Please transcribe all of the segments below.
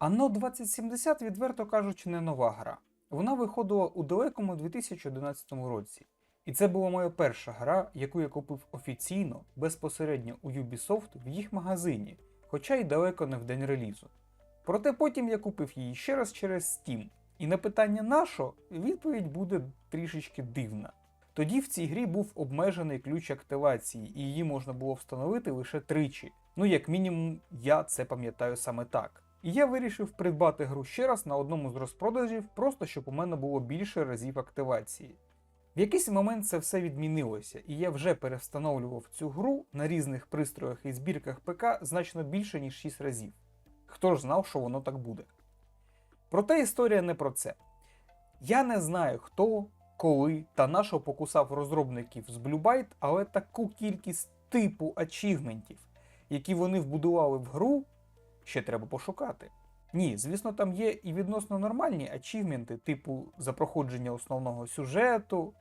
Anno 2070, відверто кажучи, не нова гра. Вона виходила у далекому 2011 році. І це була моя перша гра, яку я купив офіційно, безпосередньо у Ubisoft в їх магазині, хоча й далеко не в день релізу. Проте потім я купив її ще раз через Steam. І на питання нашо відповідь буде трішечки дивна. Тоді в цій грі був обмежений ключ активації, і її можна було встановити лише тричі. Ну, як мінімум, я це пам'ятаю саме так. І я вирішив придбати гру ще раз на одному з розпродажів, просто щоб у мене було більше разів активації. В якийсь момент це все відмінилося, і я вже перевстановлював цю гру на різних пристроях і збірках ПК значно більше, ніж 6 разів. Хто ж знав, що воно так буде. Проте історія не про це. Я не знаю, хто, коли та на що покусав розробників з Blue Byte, але таку кількість типу ачівментів, які вони вбудували в гру, ще треба пошукати. Ні, звісно, там є і відносно нормальні ачівменти, типу за проходження основного сюжету,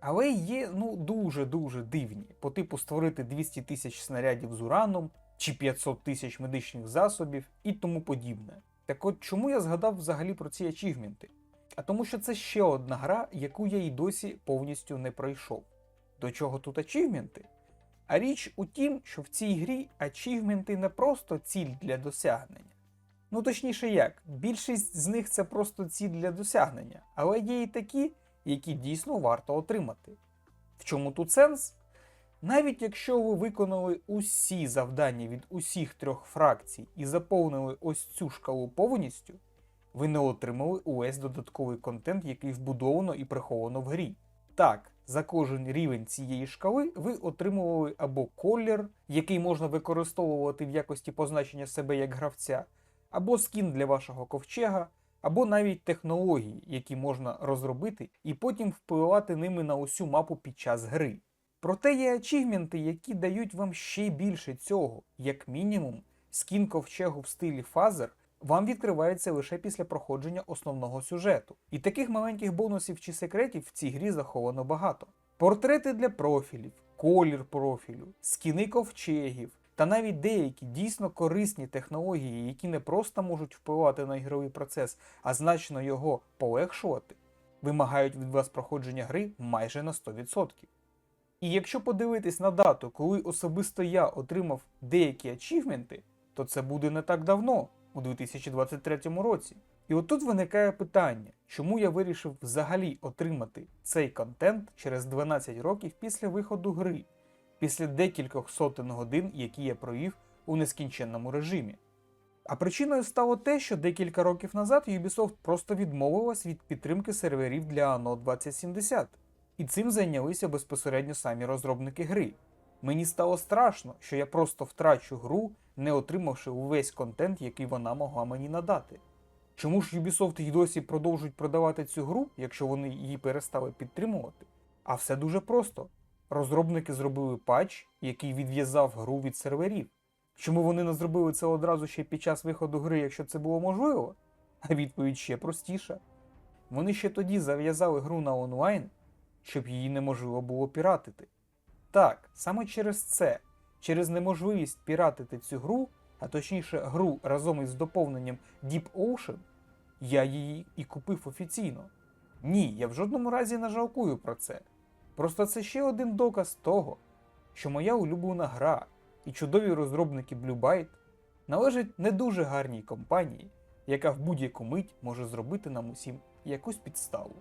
але є ну дуже-дуже дивні, по типу створити 200 тисяч снарядів з ураном чи 500 тисяч медичних засобів і тому подібне. Так от чому я згадав взагалі про ці ачівменти? А тому що це ще одна гра, яку я й досі повністю не пройшов. До чого тут ачівменти? А річ у тім, що в цій грі ачівменти не просто ціль для досягнення. Ну точніше як, більшість з них це просто ціль для досягнення, але є і такі, які дійсно варто отримати. В чому тут сенс? Навіть якщо ви виконали усі завдання від усіх трьох фракцій і заповнили ось цю шкалу повністю, ви не отримали увесь додатковий контент, який вбудовано і приховано в грі. Так, за кожен рівень цієї шкали ви отримували або колір, який можна використовувати в якості позначення себе як гравця, або скін для вашого ковчега, або навіть технології, які можна розробити і потім впливати ними на усю мапу під час гри. Проте є ачівменти, які дають вам ще більше цього, як мінімум, скін ковчегу в стилі фазер вам відкривається лише після проходження основного сюжету. І таких маленьких бонусів чи секретів в цій грі заховано багато. Портрети для профілів, колір профілю, скіни ковчегів, та навіть деякі дійсно корисні технології, які не просто можуть впливати на ігровий процес, а значно його полегшувати, вимагають від вас проходження гри майже на 100%. І якщо подивитись на дату, коли особисто я отримав деякі ачівменти, то це буде не так давно, у 2023 році. І отут виникає питання, чому я вирішив взагалі отримати цей контент через 12 років після виходу гри, після декількох сотень годин, які я провів у нескінченному режимі. А причиною стало те, що декілька років назад Ubisoft просто відмовилась від підтримки серверів для Anno 2070, і цим зайнялися безпосередньо самі розробники гри. Мені стало страшно, що я просто втрачу гру, не отримавши увесь контент, який вона могла мені надати. Чому ж Ubisoft й досі продовжують продавати цю гру, якщо вони її перестали підтримувати? А все дуже просто. Розробники зробили патч, який відв'язав гру від серверів. Чому вони не зробили це одразу ще під час виходу гри, якщо це було можливо? А відповідь ще простіша. Вони ще тоді зав'язали гру на онлайн, щоб її неможливо було піратити. Так, саме через це, через неможливість піратити цю гру, а точніше гру разом із доповненням Deep Ocean, я її і купив офіційно. Ні, я в жодному разі не жалкую про це. Просто це ще один доказ того, що моя улюблена гра і чудові розробники Blue Byte належать не дуже гарній компанії, яка в будь-яку мить може зробити нам усім якусь підставу.